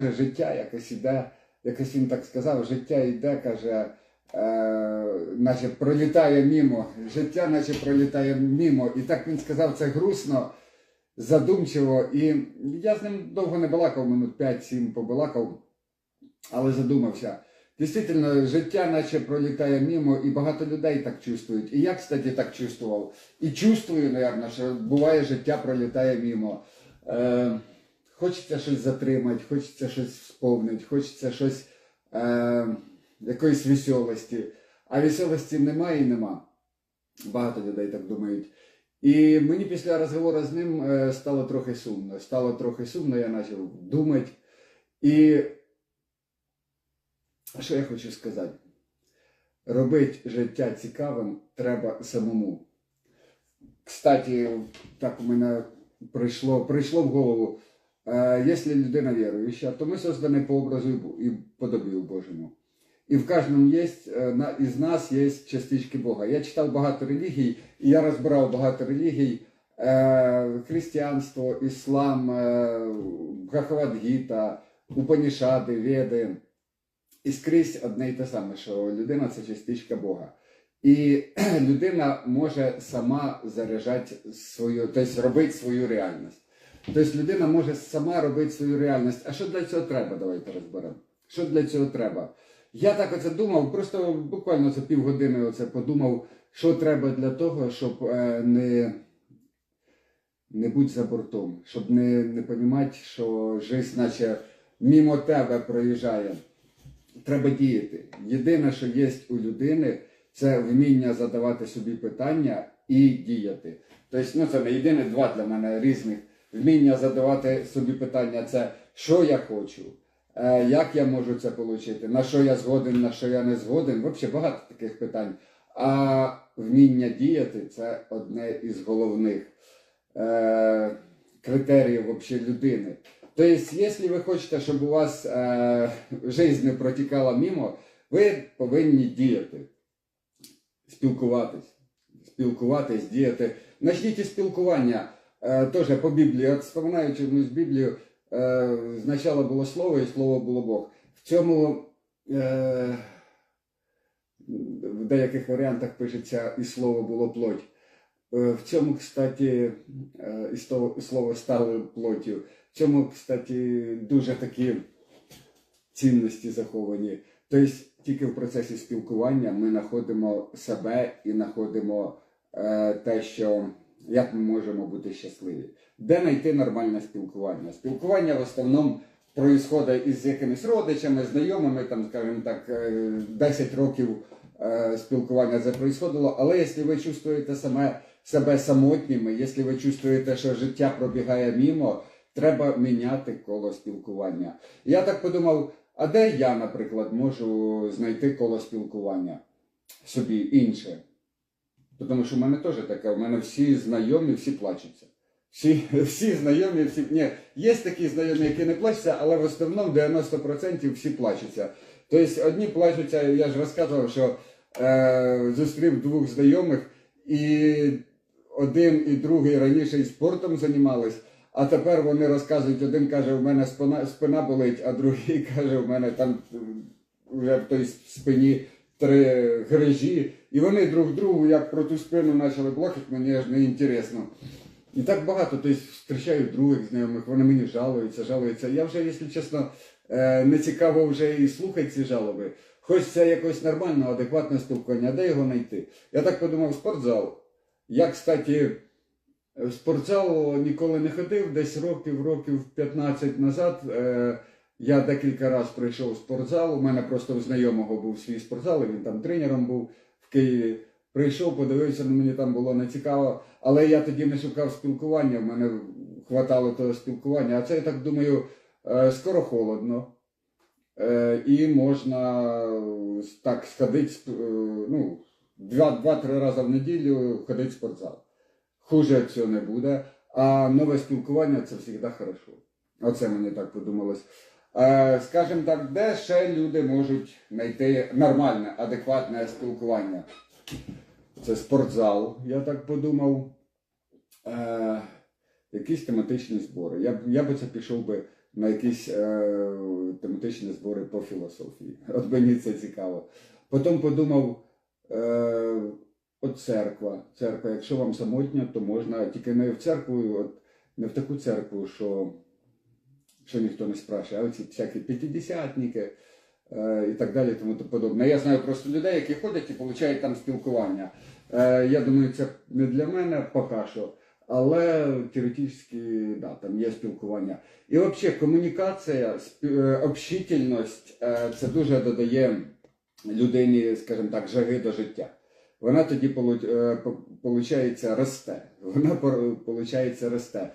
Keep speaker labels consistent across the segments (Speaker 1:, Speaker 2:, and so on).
Speaker 1: життя якось іде, якось він так сказав, життя йде, каже, е, наче пролітає мімо, життя наче пролітає мімо. І так він сказав це грустно, задумчиво. І я з ним довго не балакав, минут 5-7 побалакав, але задумався. Дійсно, життя наче пролітає мімо, і багато людей так чувствують. І я, кстати, так чувствував. І чувствую, мабуть, що буває життя пролітає мімо. Е, хочеться щось затримати, хочеться щось сповнити, хочеться щось е, якоїсь веселості. А веселості немає і нема. Багато людей так думають. І мені після розговору з ним е, стало трохи сумно. Стало трохи сумно, я почав думати. І що я хочу сказати? Робити життя цікавим треба самому. Кстати, так у мене прийшло, прийшло в голову. Е, якщо людина віруюча, то ми создані по образу і подобію Божому. І в кожному є, е, із нас є частички Бога. Я читав багато релігій, і я розбирав багато релігій. Е, християнство, іслам, Бхагавадгіта, Упанішади, Веди. І скрізь одне й те саме, що людина це частичка Бога. І людина може сама заряджати свою, тобто робити свою реальність. Тобто людина може сама робити свою реальність. А що для цього треба? Давайте розберемо. Що для цього треба? Я так оце думав, просто буквально за півгодини оце подумав, що треба для того, щоб е, не, не бути за бортом, щоб не, не розуміти, що життя наче мимо тебе проїжджає. Треба діяти. Єдине, що є у людини, це вміння задавати собі питання і діяти. Тобто, ну це не єдине два для мене різних. Вміння задавати собі питання це що я хочу, е, як я можу це отримати, на що я згоден, на що я не згоден. Взагалі багато таких питань. А вміння діяти це одне із головних е, критеріїв вообще людини. Тобто, якщо ви хочете, щоб у вас е, життя не протікала мимо, ви повинні діяти, спілкуватись, спілкуватись, діяти. Начніть спілкування е, теж по Біблії. От вспоминаючи одну з Біблію, е, спочатку було слово і слово було Бог. В цьому е, в деяких варіантах пишеться і слово було плоть. Е, В цьому, кстати, і слово- стало плоттю. В цьому, кстати, дуже такі цінності заховані. Тобто тільки в процесі спілкування ми знаходимо себе і знаходимо те, що як ми можемо бути щасливі. Де знайти нормальне спілкування? Спілкування в основному проїсходить із якимись родичами, знайомими, там, скажімо так, е, 10 років е, спілкування це проїсходило. Але якщо ви чувствуєте саме себе самотніми, якщо ви чувствуєте, що життя пробігає мімо, треба міняти коло спілкування. Я так подумав, а де я, наприклад, можу знайти коло спілкування собі інше? Тому що в мене теж таке, у мене всі знайомі, всі плачуться. Всі, всі знайомі, всі. Ні, є такі знайомі, які не плачуться, але в основному 90% всі плачуться. Тобто одні плачуться, я ж розказував, що е, зустрів двох знайомих, і один і другий раніше і спортом займались, а тепер вони розказують, один каже, у мене спина, спина болить, а другий каже, у мене там вже в той спині три грижі. І вони друг другу як про ту спину почали блокати, мені аж не інтересно. І так багато, тобто зустрічаю других знайомих, вони мені жалуються, жалуються. Я вже, якщо чесно, е, не цікаво вже і слухати ці жалоби. Хочеться якогось нормального, адекватного спілкування, а де його знайти? Я так подумав, спортзал. Я, кстати, в спортзал ніколи не ходив, десь років, років 15 назад. Е, я декілька разів прийшов в спортзал. У мене просто в знайомого був свій спортзал, він там тренером був Києві. Прийшов, подивився, ну мені там було не цікаво. Але я тоді не шукав спілкування, в мене хватало того спілкування. А це я так думаю, е, скоро холодно. Е, І можна е, так сходити, ну, два- два-три рази в неділю ходити в спортзал. Хуже цього не буде. А нове спілкування це завжди хорошо. Оце мені так подумалось. Е, Скажімо так, де ще люди можуть знайти нормальне, адекватне спілкування? Це спортзал, я так подумав. Е, якісь тематичні збори. Я, я би це пішов би на якісь е, тематичні збори по філософії. От мені це цікаво. Потім подумав, е, от церква. Церква, якщо вам самотньо, то можна тільки не в церкву, от, не в таку церкву, що, що ніхто не спрашує, а оці всякі п'ятидесятники е, і так далі, тому то подобне. Я знаю просто людей, які ходять і получають там спілкування. Е, я думаю, це не для мене поки що, але теоретично, да, там є спілкування. І взагалі комунікація, е, общительність це дуже додає людині, скажімо так, жаги до життя. Вона тоді получається росте. Вона получається росте.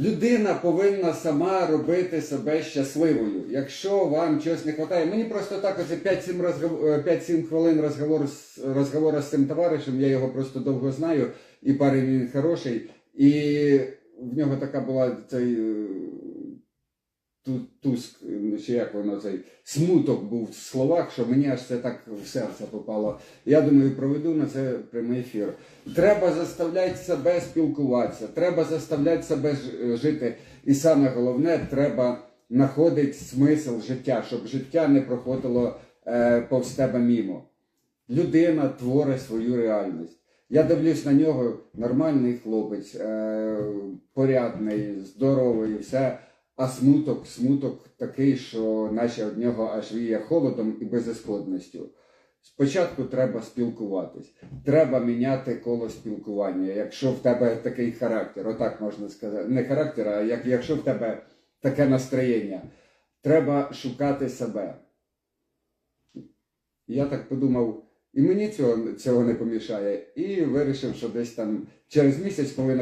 Speaker 1: Людина повинна сама робити себе щасливою. Якщо вам чогось не вистачає, мені просто так оце 5-7, розгов... е, 5-7 хвилин розговору з, розговору з цим товаришем, я його просто довго знаю, і парень він хороший, і в нього така була цей е, туск, е, чи як воно цей смуток був в словах, що мені аж це так в серце попало. Я думаю, проведу на це прямий ефір. Треба заставляти себе спілкуватися, треба заставляти себе жити. І саме головне, треба знаходити смисл життя, щоб життя не проходило е, повз тебе мімо. Людина творить свою реальність. Я дивлюсь на нього, нормальний хлопець, е, порядний, здоровий, все. А смуток, смуток такий, що наче від нього аж віє холодом і безісходністю. Спочатку треба спілкуватись, треба міняти коло спілкування. Якщо в тебе такий характер, отак можна сказати, не характер, а як, якщо в тебе таке настроєння, треба шукати себе. Я так подумав, і мені цього, цього не помішає, і вирішив, що десь там через місяць, коли